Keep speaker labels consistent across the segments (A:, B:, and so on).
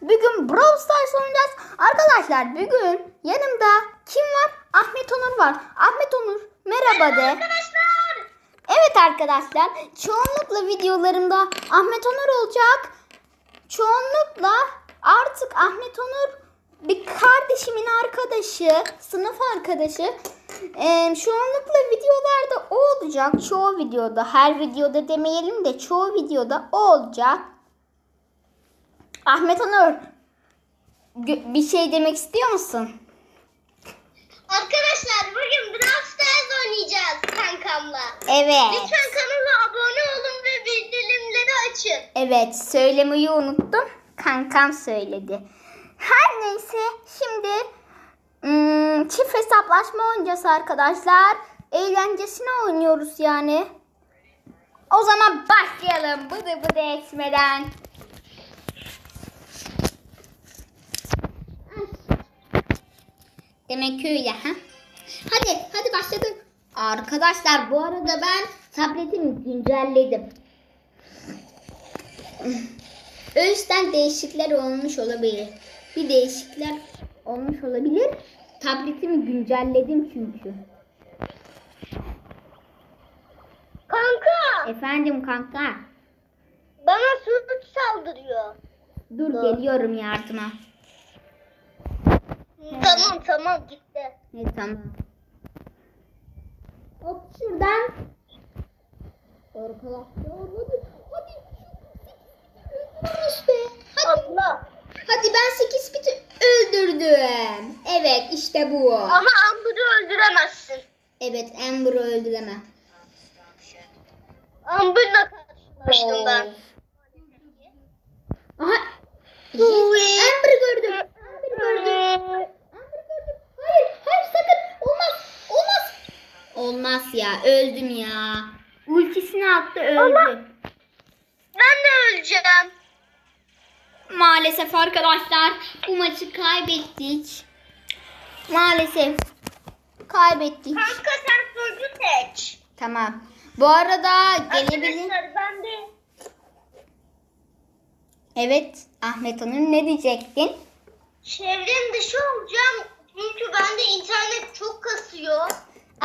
A: Bugün Brawl Stars oynayacağız. Arkadaşlar bugün yanımda kim var? Ahmet Onur var. Ahmet Onur merhaba de.
B: Arkadaşlar.
A: Evet arkadaşlar çoğunlukla videolarımda Ahmet Onur olacak. Çoğunlukla artık Ahmet Onur bir kardeşimin arkadaşı, sınıf arkadaşı. Ee, çoğunlukla videolarda o olacak. Çoğu videoda, her videoda demeyelim de çoğu videoda o olacak. Ahmet Onur bir şey demek istiyor musun?
B: Arkadaşlar bugün Brawl Stars oynayacağız kankamla.
A: Evet.
B: Lütfen kanala abone olun ve bildirimleri açın.
A: Evet söylemeyi unuttum. Kankam söyledi. Her neyse şimdi ım, çift hesaplaşma oynayacağız arkadaşlar. Eğlencesine oynuyoruz yani. O zaman başlayalım. Bıdı bıdı etmeden. Demek öyle ha? Hadi hadi başladık. Arkadaşlar bu arada ben tabletimi güncelledim. O yüzden değişiklikler olmuş olabilir. Bir değişiklikler olmuş olabilir. Tabletimi güncelledim çünkü.
B: Kanka
A: Efendim kanka.
B: bana suç saldırıyor.
A: Dur geliyorum yardıma.
B: Tamam tamam gitti.
A: Ne tamam. Hop şuradan. Arkadaşlar hadi. Hadi. Be. Hadi.
B: Allah.
A: Hadi ben 8 biti öldürdüm. Evet işte bu.
B: Ama Amber'ı öldüremezsin.
A: Evet Amber'ı öldüremem.
B: Amber'la karşılaştım ben.
A: Aha. Yes. Amber'ı gördüm. Amber'ı gördüm. Hayır, hayır sakın. Olmaz. Olmaz. Olmaz ya. Öldüm ya. Ultisini attı öldü.
B: Ben de öleceğim.
A: Maalesef arkadaşlar bu maçı kaybettik. Maalesef kaybettik.
B: Kanka sen sonucu seç.
A: Tamam. Bu arada gelebilir.
B: Ben de
A: Evet Ahmet Hanım ne diyecektin?
B: çevrim dışı olacağım. Çünkü bende internet.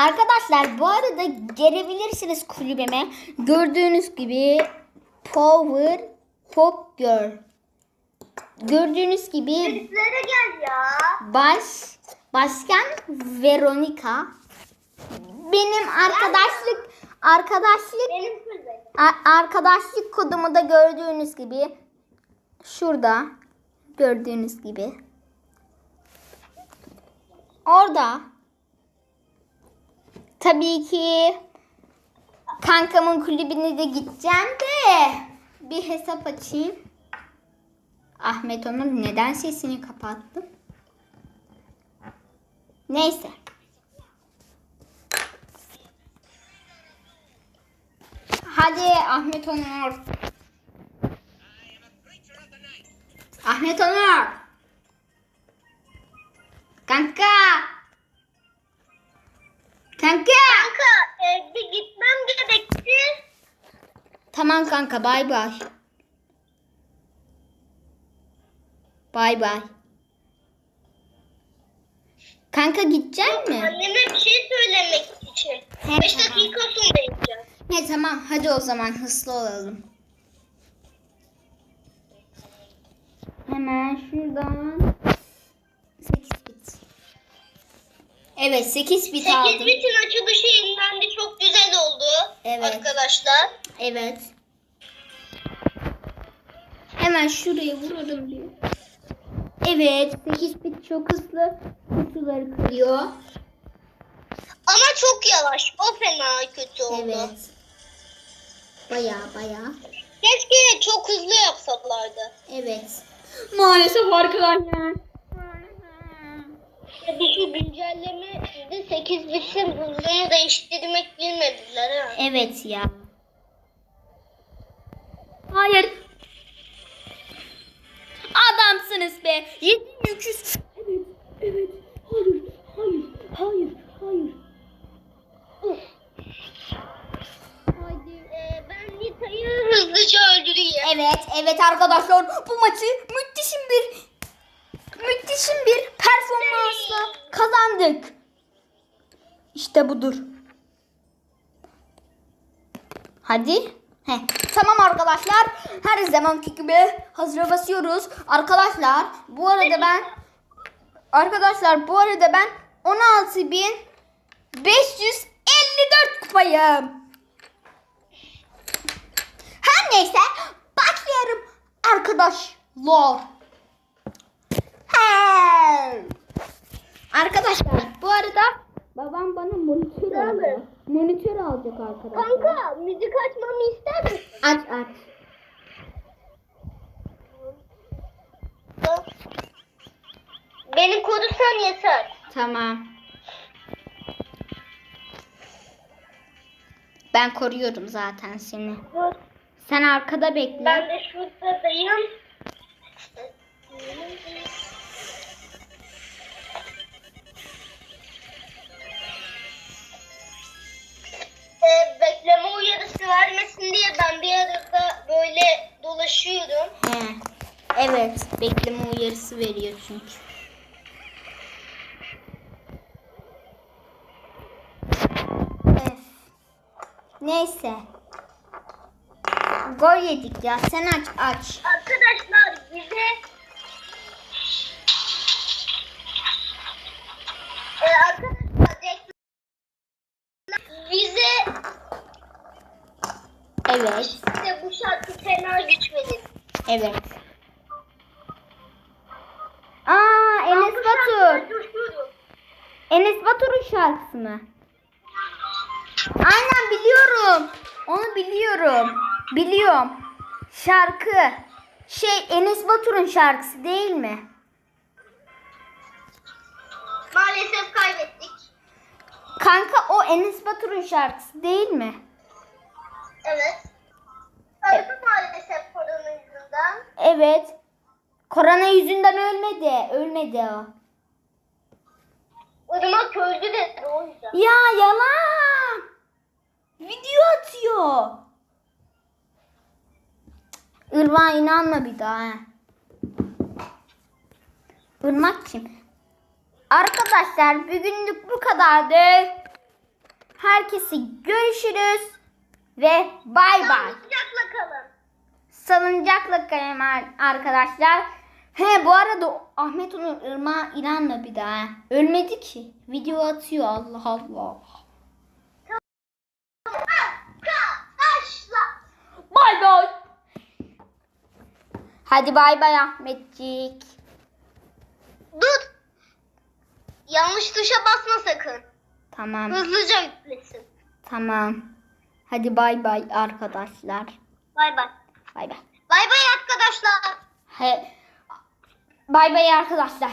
A: Arkadaşlar bu arada gelebilirsiniz kulübeme. Gördüğünüz gibi Power Pop Girl. Gördüğünüz gibi
B: Bizlere gel ya.
A: baş başkan Veronica. Benim arkadaşlık arkadaşlık
B: Benim
A: arkadaşlık kodumu da gördüğünüz gibi şurada gördüğünüz gibi orada tabii ki kankamın kulübüne de gideceğim de bir hesap açayım. Ahmet onun neden sesini kapattı? Neyse. Hadi Ahmet Onur. Ahmet Onur. Kanka. Kanka.
B: Kanka e, bir gitmem gerekti.
A: Tamam kanka bay bay. Bay bay. Kanka gidecek mi?
B: Anneme bir şey söylemek için.
A: He,
B: 5
A: tamam.
B: dakika sonra gideceğim.
A: Ne tamam hadi o zaman hızlı olalım. Hemen şuradan Evet 8 bit
B: 8
A: aldım.
B: bitin açılışı yayınlandı. Çok güzel oldu.
A: Evet.
B: Arkadaşlar.
A: Evet. Hemen şuraya vuralım bir. Evet 8 bit çok hızlı kutuları kırıyor.
B: Ama çok yavaş. O fena kötü oldu.
A: Evet. Baya baya.
B: Keşke çok hızlı yapsalardı.
A: Evet. Maalesef arkadaşlar.
B: Ya bu şu güncelleme de 8 bitin hızını değiştirmek bilmediler ha.
A: Evet ya. Hayır. Adamsınız be. 7300. Evet, evet. Hayır, hayır, hayır, hayır.
B: Haydi. Ee, ben Nita'yı hızlıca öldüreyim.
A: Evet, evet arkadaşlar arkadaşlar bu maçı müthişim bir müthişim bir performansla kazandık. İşte budur. Hadi. Heh. Tamam arkadaşlar. Her zamanki gibi hazıra basıyoruz. Arkadaşlar bu arada ben Arkadaşlar bu arada ben 16.554 kupayım. Her neyse başlayalım arkadaşlar. Arkadaşlar bu arada babam bana monitör alacak. Monitör alacak arkadaşlar.
B: Kanka müzik açmamı ister misin?
A: Aç aç.
B: Beni korusan yeter.
A: Tamam. Ben koruyorum zaten seni.
B: Dur.
A: Sen arkada bekle.
B: Ben de şuradayım. Ee, bekleme uyarısı vermesin diye ben bir arada böyle dolaşıyorum.
A: He. Evet, bekleme uyarısı veriyor çünkü. Öf. Neyse. Gol yedik ya. Sen aç aç.
B: Arkadaşlar bize ee, arkadaşlar reklam- bize
A: Evet.
B: size bu şarkı fena güç verir.
A: Evet. Aa Enes Batur. Enes Batur'un şarkısı mı? Aynen biliyorum. Onu biliyorum. Biliyorum. Şarkı. Şey Enes Batur'un şarkısı değil mi?
B: Maalesef kaybettik.
A: Kanka o Enes Batur'un şarkısı değil mi?
B: Evet. Öldü maalesef korona yüzünden.
A: Evet. Korona yüzünden ölmedi. Ölmedi o.
B: Irmak öldü dedi o yüzden.
A: Ya yalan. Video atıyor. Irmak'a inanma bir daha. he. Irmak kim? Arkadaşlar bugünlük bu kadardı. Herkese görüşürüz. Ve bay bay.
B: Sıcakla kalın.
A: Salıncakla kalın ar- arkadaşlar. He bu arada Ahmet Onur Irmak'a inanma bir daha. Ölmedi ki. Video atıyor Allah Allah. Bay bay. Hadi bay bay Ahmetcik.
B: Dur. Yanlış tuşa basma sakın.
A: Tamam.
B: Hızlıca yüklesin.
A: Tamam. Hadi bay bay arkadaşlar.
B: Bay bay.
A: Bay bay.
B: Bay bay arkadaşlar.
A: He. Bay bay arkadaşlar.